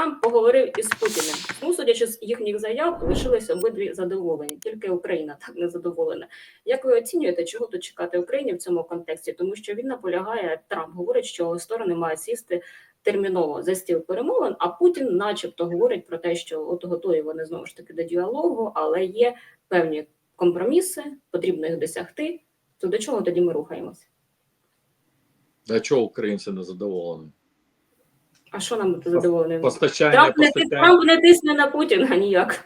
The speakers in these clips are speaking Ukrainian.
Трамп поговорив із Путіним. Ну, судячи з їхніх заяв, лишилися обидві задоволені. Тільки Україна так не задоволена. Як ви оцінюєте, чого тут чекати Україні в цьому контексті? Тому що він наполягає, Трамп говорить, що сторони мають сісти терміново за стіл перемовин. А Путін, начебто, говорить про те, що от готові вони знову ж таки до діалогу, але є певні компроміси, потрібно їх досягти. То до чого тоді ми рухаємося? А чого українці не задоволені? А що нам бути задоволеним? Постачання, Трамп не, Трамп не тисне на Путіна ніяк.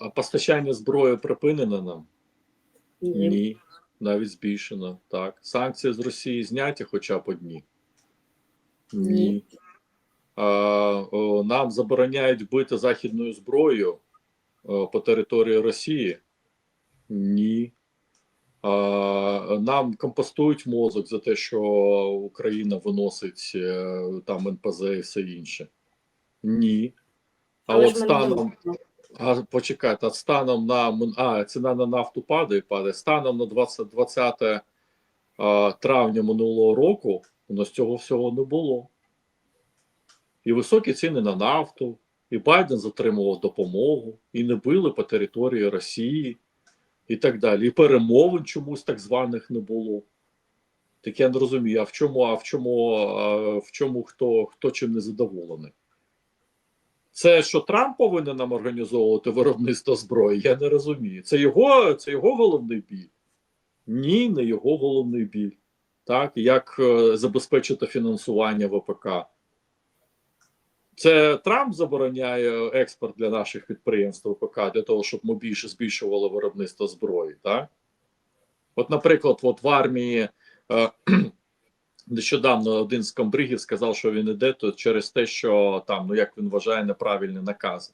а постачання зброї припинено нам? Ні. Ні. Навіть збільшено. Так. Санкції з Росії зняті хоча б одні. Ні. А, о, нам забороняють бити західною зброєю о, по території Росії. Ні. Нам компостують мозок за те, що Україна виносить е, там НПЗ і все інше. Ні. А от станом. А почекайте, а станом на а, ціна на нафту падає, падає. Станом на 20, 20 а, травня минулого року у нас цього всього не було. І високі ціни на нафту, і Байден затримував допомогу, і не били по території Росії, і так далі. І перемовин чомусь так званих не було. Так я не розумію, а в чому, а в чому, а в чому хто, хто чим не задоволений? Це що Трамп повинен нам організовувати виробництво зброї, я не розумію. Це його, це його головний біль? Ні, не його головний біль. Так, як е, забезпечити фінансування ВПК? Це Трамп забороняє експорт для наших підприємств ВПК для того, щоб ми більше збільшували виробництво зброї. Так? От, наприклад, от в армії е, нещодавно один з комбригів сказав, що він іде то через те, що там, ну як він вважає, неправильні накази.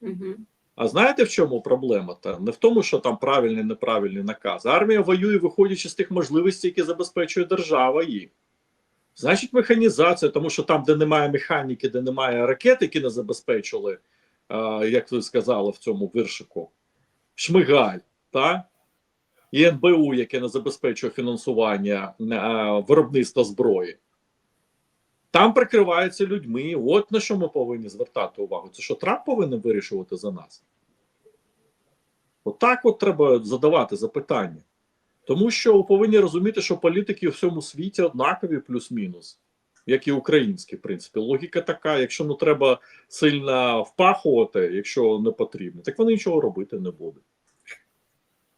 Мгм. А знаєте в чому проблема? Та не в тому, що там правильний неправильний наказ. Армія воює, виходячи з тих можливостей, які забезпечує держава їм. Значить, механізація, тому що там, де немає механіки, де немає ракет, які не забезпечили, як ви сказали в цьому віршику, Шмигаль, та? і НБУ, яке не забезпечує фінансування виробництва зброї. Там прикриваються людьми. От на що ми повинні звертати увагу. Це що Трамп повинен вирішувати за нас? Отак от, треба задавати запитання. Тому що ви повинні розуміти, що політики у всьому світі однакові плюс-мінус, як і українські, в принципі. Логіка така: якщо не треба сильно впахувати, якщо не потрібно, так вони нічого робити не будуть.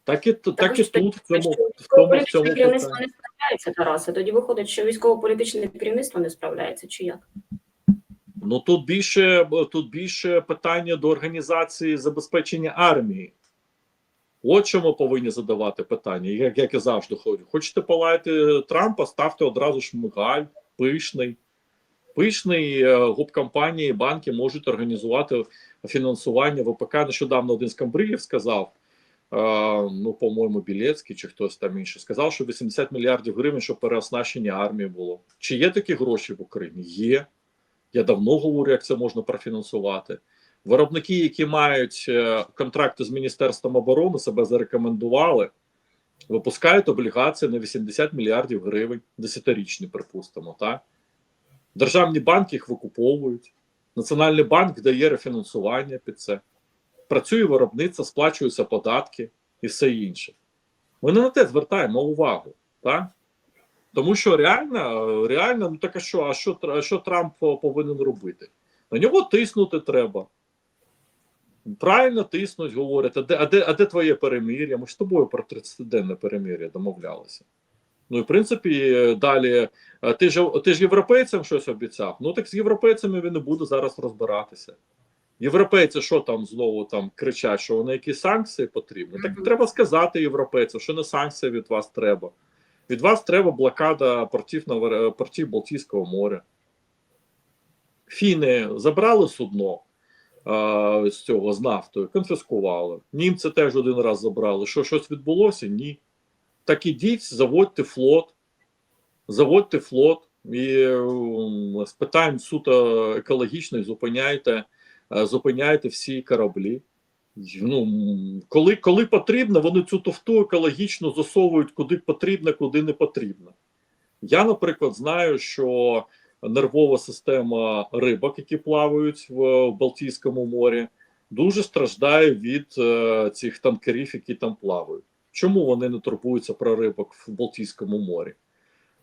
Так і, так і тут, в цьому, в тому, в цьому керівництво не справляється, Тарасе. Тоді виходить, що військово-політичне керівництво не справляється, чи як? Ну тут більше тут більше питання до організації забезпечення армії. От що ми повинні задавати питання, як, як і завжди ходю. Хочете полаяти Трампа, ставте одразу шмигаль, пишний. Пишний е, губкомпанії, банки можуть організувати фінансування ВПК. Нещодавно один з камбригів сказав. е, Ну, по-моєму, Білецький чи хтось там інший сказав, що 80 мільярдів гривень, щоб переоснащення армії було. Чи є такі гроші в Україні? Є. Я давно говорю, як це можна профінансувати. Виробники, які мають е, контракти з Міністерством оборони, себе зарекомендували, випускають облігації на 80 мільярдів гривень, десятирічні, припустимо. Так? Державні банки їх викуповують. Національний банк дає рефінансування під це. Працює виробництво, сплачуються податки і все інше. Ми не на те звертаємо увагу. Так? Тому що реально, реально, ну так а що, а що, а що Трамп повинен робити? На нього тиснути треба. Правильно тиснуть, говорять, а де, а де, а де твоє перемир'я? Ми ж з тобою про 30-денне перемир'я домовлялися. Ну і в принципі, далі ти ж ти ж європейцям щось обіцяв. Ну так з європейцями він не буде зараз розбиратися. Європейці, що там знову там кричать, що вони якісь санкції потрібні? Так треба сказати європейцям, що не санкції від вас треба. Від вас треба блокада портів на портів Балтійського моря. Фіни забрали судно з цього з нафтою, конфіскували. Німці теж один раз забрали. Що щось відбулося? Ні. Так ідіть, заводьте флот, заводьте флот і з питань суто екологічних зупиняйте, е, зупиняйте всі кораблі. Ну, коли, коли потрібно, вони цю тофту екологічно засовують куди потрібно, куди не потрібно. Я, наприклад, знаю, що нервова система рибок, які плавають в, Балтійському морі, дуже страждає від е, цих танкерів, які там плавають. Чому вони не турбуються про рибок в Балтійському морі?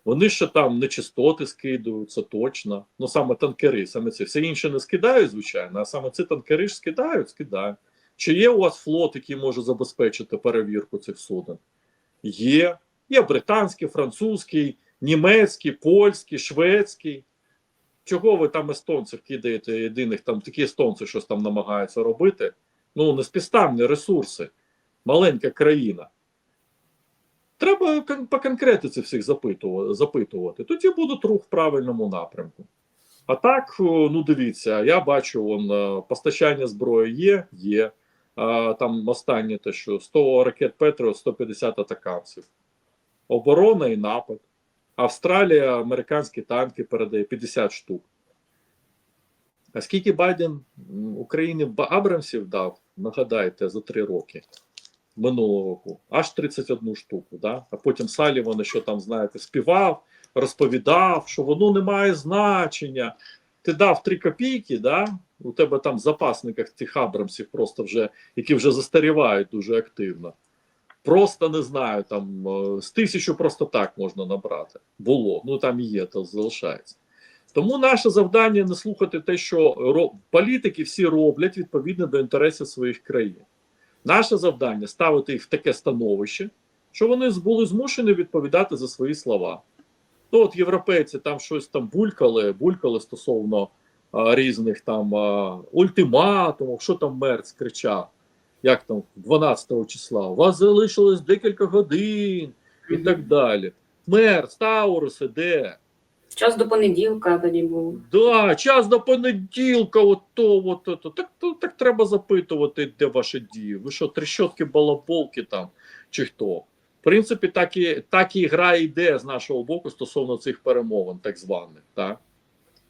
Вони ще там нечистоти скидують, це точно. Ну саме танкери, саме це. Все інше не скидають, звичайно, а саме ці танкери ж скидають, скидають. Чи є у вас флот, який може забезпечити перевірку цих суден? Є. Є британський, французький, німецький, польський, шведський. Чого ви там естонців кидаєте єдиних там такі естонці щось там намагаються робити? Ну, неспівставні ресурси, маленька країна. Треба по конкретиці всіх запитувати. Тоді будуть рух в правильному напрямку. А так, ну дивіться, я бачу, вон, е, постачання зброї є, є. А, там останнє те, що 100 ракет Петріот, 150 атакамців. Оборона і напад. Австралія американські танки передає 50 штук. А скільки Байден Україні Абрамсів дав, нагадайте, за три роки минулого року, аж 31 штуку. Да? А потім Саліван, що там, знаєте, співав, розповідав, що воно не має значення. Ти дав 3 копійки, да? у тебе там в запасниках цих Абрамсів просто вже, які вже застарівають дуже активно. Просто не знаю, там е, з тисячу просто так можна набрати. Було. Ну там є, то залишається. Тому наше завдання не слухати те, що ро- політики всі роблять відповідно до інтересів своїх країн. Наше завдання ставити їх в таке становище, що вони були змушені відповідати за свої слова. Ну, от європейці там щось там булькали, булькали стосовно а, різних там а, ультиматумів, що там Мерц кричав, як там 12 числа. У вас залишилось декілька годин і так далі. Мерц, Таурус іде. Час до понеділка тоді був. Да, час до понеділка, от то, от то. Так, то, так треба запитувати, де ваші дії. Ви що, трещотки, балаболки там, чи хто? В принципі, так і, так і гра йде з нашого боку стосовно цих перемовин, так званих, так?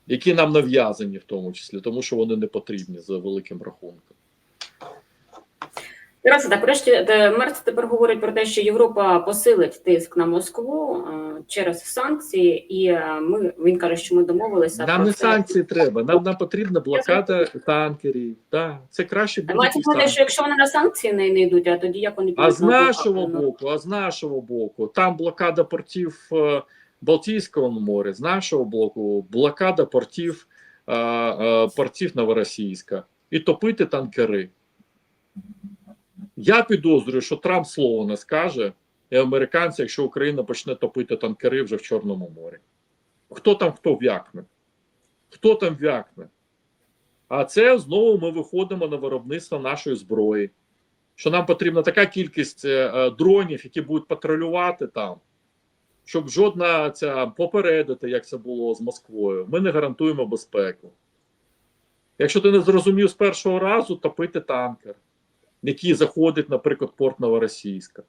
які нам нав'язані в тому числі, тому що вони не потрібні за великим рахунком. Тараса, так врешті Мерц тепер говорить про те, що Європа посилить тиск на Москву е, через санкції, і е, ми він каже, що ми домовилися Нам про не це. санкції треба, нам, нам потрібна блокада танкерів. Да, це краще будуть Мається те, що якщо вони на санкції не, не йдуть, а тоді як вони А з нашого боку, а з нашого боку, там блокада портів е, Балтійського моря, з нашого боку, блокада портів, портів Новоросійська і топити танкери. Я підозрюю, що Трамп слово не скаже, і американці, якщо Україна почне топити танкери вже в Чорному морі. Хто там хто в'якне? Хто там в'якне? А це знову ми виходимо на виробництво нашої зброї що нам потрібна така кількість е, е, дронів, які будуть патрулювати там, щоб жодна ця попередити, як це було з Москвою. Ми не гарантуємо безпеку. Якщо ти не зрозумів з першого разу, топити танкер, який заходить, наприклад, порт Новоросійська.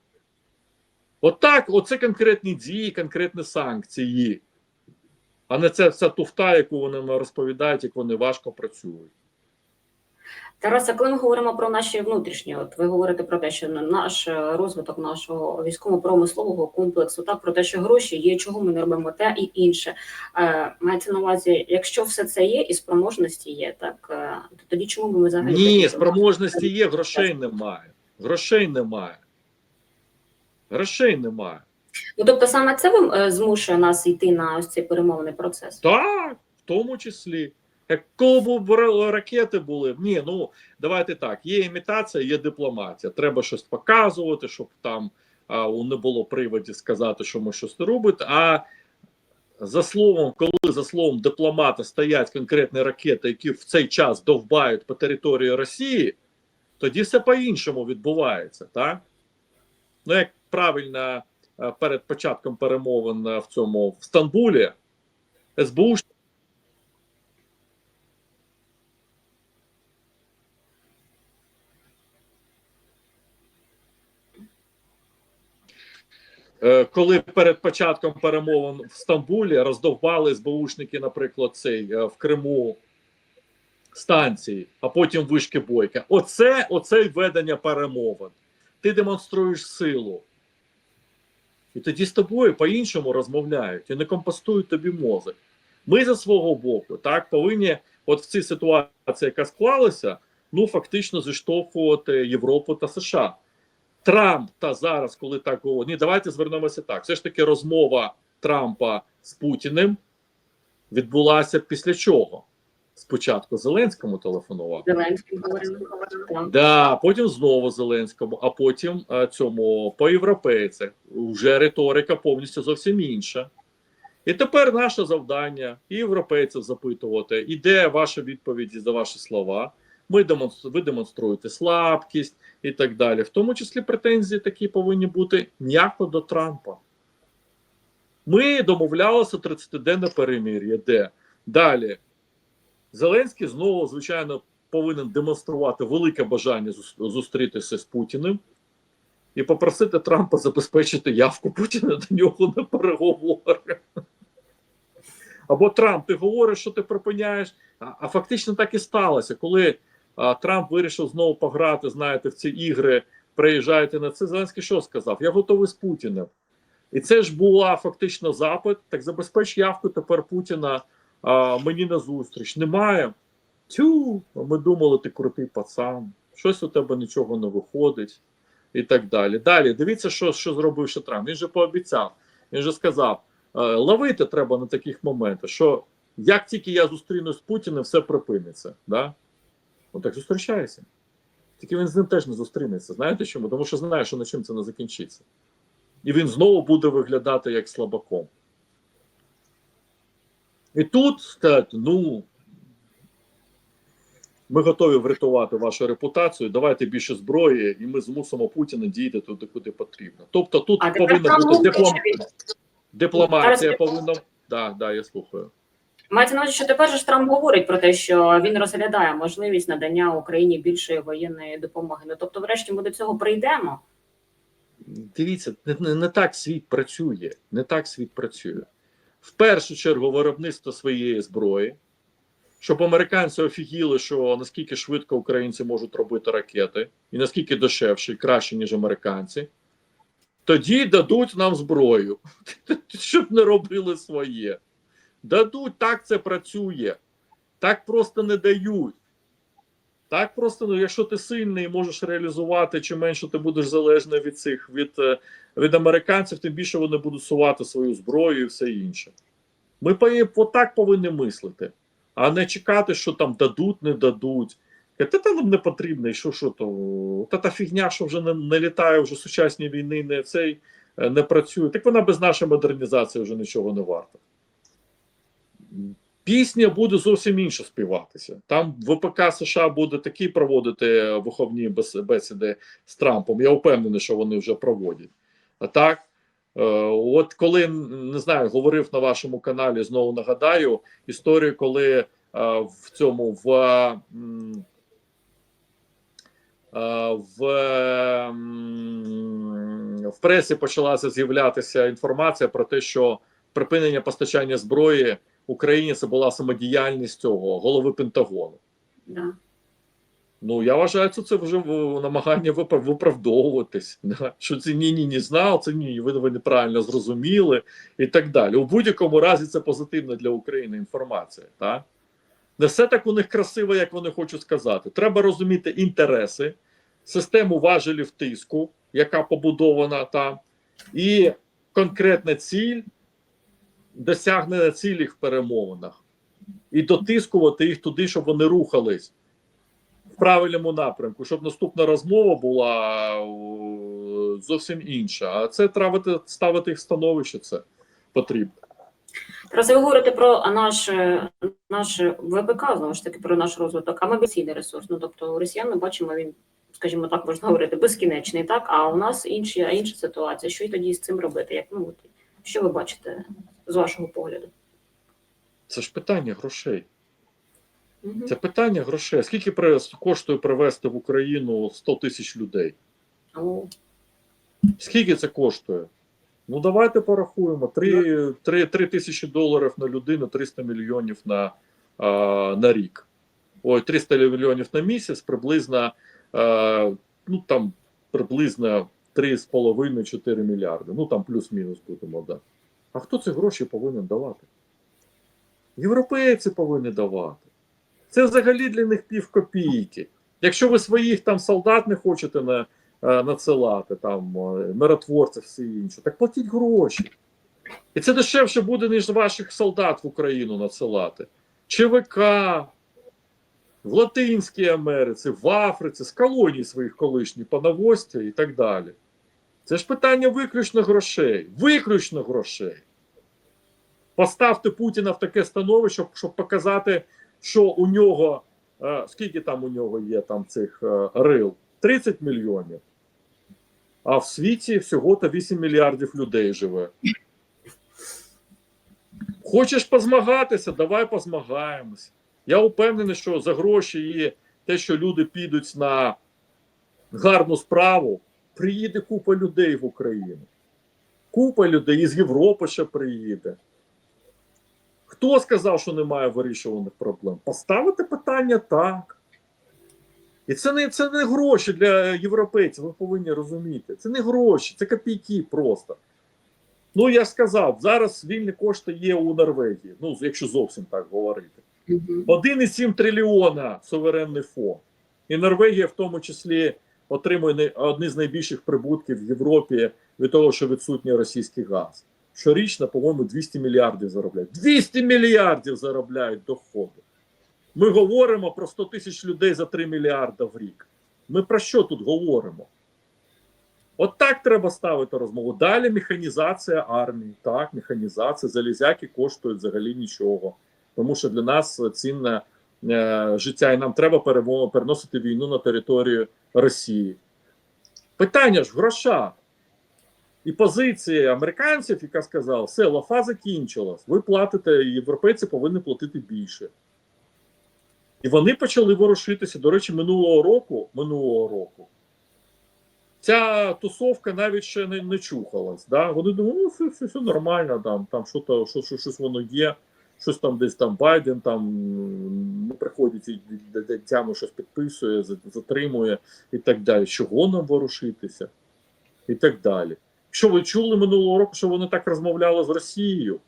Отак, оце конкретні дії, конкретні санкції, а не це вся туфта, яку вони розповідають, як вони важко працюють. Тараса, коли ми говоримо про наші внутрішні, от ви говорите про те, що наш е, розвиток нашого військово-промислового комплексу, так про те, що гроші є, чого ми не робимо те і інше. Е, мається на увазі, якщо все це є і спроможності є, так е, то тоді чому б ми взагалі Ні, спроможності є, грошей немає. Грошей немає. Грошей немає. Ну тобто саме це е, змушує нас йти на ось цей перемовний процес. Так, в тому числі. Як б ракети були, ні, ну давайте так. Є імітація, є дипломатія. Треба щось показувати, щоб там а, не було приводів сказати, що ми щось не робимо. А за словом, коли за словом дипломата стоять конкретні ракети, які в цей час довбають по території Росії, тоді все по-іншому відбувається, так? Ну, як правильно перед початком перемовин в цьому в Стамбулі, СБУ коли перед початком перемовин в Стамбулі роздовбали СБУшники, наприклад, цей е, в Криму станції, а потім вишки бойка. Оце, оце ведення перемовин. Ти демонструєш силу. І тоді з тобою по-іншому розмовляють і не компостують тобі мозок. Ми за свого боку так повинні, от в цій ситуації, яка склалася, ну фактично зіштовхувати Європу та США. Трамп та зараз, коли так говорить, ні, давайте звернемося так. Все ж таки розмова Трампа з Путіним відбулася після чого? Спочатку Зеленському телефонував. Зеленський говорив. Да, потім знову Зеленському, а потім е, цьому по європейцях. Вже риторика повністю зовсім інша. І тепер наше завдання і європейців запитувати, і де ваші відповіді за ваші слова. Ми демонстр... ви демонструєте слабкість і так далі. В тому числі претензії такі повинні бути м'яко до Трампа. Ми домовлялися 30-денне перемир'я, де далі Зеленський знову, звичайно, повинен демонструвати велике бажання зустрітися з Путіним і попросити Трампа забезпечити явку Путіна до нього на переговори. Або Трамп, ти говориш, що ти припиняєш. А, а фактично так і сталося, коли Трамп вирішив знову пограти, знаєте, в ці ігри, приїжджаєте на це. Зеленський що сказав? Я готовий з Путіним. І це ж була фактично запит. Так забезпеч явку тепер Путіна а, мені на зустріч. Немає. Тю, ми думали, ти крутий пацан, щось у тебе нічого не виходить, і так далі. Далі, дивіться, що, що зробив ще Трамп. Він же пообіцяв, він же сказав: е, ловити треба на таких моментах, що як тільки я зустрінусь з Путіним, все припиниться. Да? Ну так зустрічайся. Тільки він з ним теж не зустрінеться. Знаєте чому? Тому що знає, що на чим це не закінчиться. І він знову буде виглядати як слабаком. І тут сказати, ну. Ми готові врятувати вашу репутацію. Давайте більше зброї, і ми змусимо Путіна діяти туди, куди потрібно. Тобто тут А повинна бути диплом... дипломатія. Повинна да, да, я слухаю. Мається на увазі, що тепер же Трамп говорить про те, що він розглядає можливість надання Україні більшої воєнної допомоги. Ну тобто, врешті, ми до цього прийдемо. Дивіться, не, не, не так світ працює. Не так світ працює. В першу чергу виробництво своєї зброї, щоб американці офігіли, що наскільки швидко українці можуть робити ракети, і наскільки дешевше і краще, ніж американці. Тоді дадуть нам зброю, щоб не робили своє. Дадуть, так це працює. Так просто не дають. Так просто, ну, якщо ти сильний можеш реалізувати, чим менше ти будеш залежний від цих від, е, від американців, тим більше вони будуть сувати свою зброю і все інше. Ми по- так повинні мислити, а не чекати, що там дадуть, не дадуть. Та та нам не потрібно, що, що то та та фігня, що вже не, не літає, вже сучасні війни, не цей е, не працює. Так вона без нашої модернізації вже нічого не варта. Пісня буде зовсім інша співатися. Там ВПК США буде такі проводити виховні бес- бесіди з Трампом. Я впевнений, що вони вже проводять. А так, е, от коли не знаю, говорив на вашому каналі, знову нагадаю історію, коли е, в цьому в. е, В, в пресі почалася з'являтися інформація про те, що припинення постачання зброї Україні це була самодіяльність цього голови Пентагону. Да. Ну я вважаю, що це вже намагання виправдовуватись. Що це ні, ні, не знав, це ні, ви, ви неправильно зрозуміли і так далі. У будь-якому разі це позитивна для України інформація. Так? Не все так у них красиво, як вони хочуть сказати. Треба розуміти інтереси, систему важелів тиску, яка побудована там, і конкретна ціль досягнення цілі в перемовинах і дотискувати їх туди, щоб вони рухались в правильному напрямку, щоб наступна розмова була зовсім інша. А це треба ставити їх становище. Це потрібно. Зараз ви говорите про наш, е, наш ВПК, знову ж таки, про наш розвиток, а мобіційний ресурс. Ну тобто у росіян ми бачимо, він, скажімо так, можна говорити, безкінечний, так? А у нас інші, інша ситуація. Що й тоді з цим робити? Як ну що ви бачите з вашого погляду? Це ж питання грошей. Мгм. Це питання грошей. Скільки коштує привезти в Україну 100 тисяч людей? О, Скільки це коштує? Ну, давайте порахуємо. 3, 3, 3 тисячі доларів на людину, 300 мільйонів на, а, на рік. Ой, 300 мільйонів на місяць, приблизно, а, ну там приблизно 3,5-4 мільярди. Ну там плюс-мінус будемо, да. А хто ці гроші повинен давати? Європейці повинні давати. Це взагалі для них пів копійки. Якщо ви своїх там солдат не хочете на, е, надсилати, там е, миротворців, все інше, так платіть гроші. І це дешевше буде, ніж ваших солдат в Україну надсилати. ЧВК, в Латинській Америці, в Африці, з колоній своїх колишніх понавозьте і так далі. Це ж питання виключно грошей. Виключно грошей. Поставте Путіна в таке становище, щоб показати, що у нього, е, скільки там у нього є там цих е, рил? 30 мільйонів. А в світі всього-то 8 мільярдів людей живе. Хочеш позмагатися, давай позмагаємося. Я впевнений, що за гроші і те, що люди підуть на гарну справу, приїде купа людей в Україну. Купа людей із Європи ще приїде. Хто сказав, що немає вирішуваних проблем? Поставити питання так. І це не, це не гроші для європейців, ви повинні розуміти. Це не гроші, це копійки просто. Ну, я сказав, зараз вільні кошти є у Норвегії, ну, якщо зовсім так говорити. 1,7 трильйона суверенний фонд. І Норвегія, в тому числі, отримує одні з найбільших прибутків в Європі від того, що відсутній російський газ. Щорічно, по-моєму, 200 мільярдів заробляють. 200 мільярдів заробляють доходи. Ми говоримо про 100 тисяч людей за 3 мільярда в рік. Ми про що тут говоримо? От так треба ставити розмову. Далі механізація армії. Так, механізація, залізяки коштують взагалі нічого. Тому що для нас цінне е, життя, і нам треба переносити війну на територію Росії. Питання ж в грошах. І позиція американців, яка сказала, все, лафа закінчилась. Ви платите, європейці повинні платити більше. І вони почали ворушитися. До речі, минулого року, минулого року ця тусовка навіть ще не, не чухалась. Да? Вони думали, ну все, все, все нормально, там, там що що, що, щось воно є, щось там десь там Байден там не приходить і дитями щось підписує, затримує і так далі. Чого нам ворушитися? І так далі. Що ви чули минулого року, що вони так розмовляли з Росією?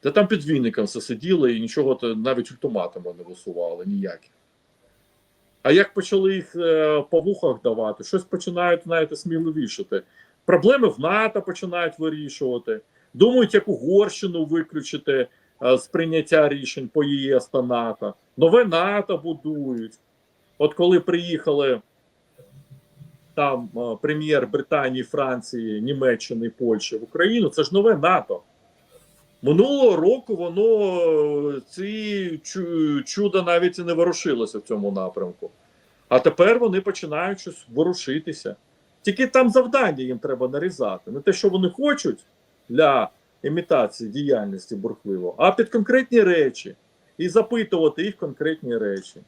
Та там під Вінником все сиділи і нічого то навіть ультиматуми не висували ніяких. А як почали їх е, по вухах давати, щось починають знаєте, сміливішати. Проблеми в НАТО починають вирішувати. Думають, як Угорщину виключити з прийняття рішень по ЄС та НАТО. Нове НАТО будують. От коли приїхали там е, прем'єр Британії, Франції, Німеччини Польщі в Україну, це ж нове НАТО. Минулого року воно е, ці чу- чудо навіть і не ворушилося в цьому напрямку. А тепер вони починають щось ворушитися. Тільки там завдання їм треба нарізати. Не те, що вони хочуть для імітації діяльності бурхливо, а під конкретні речі і запитувати їх конкретні речі.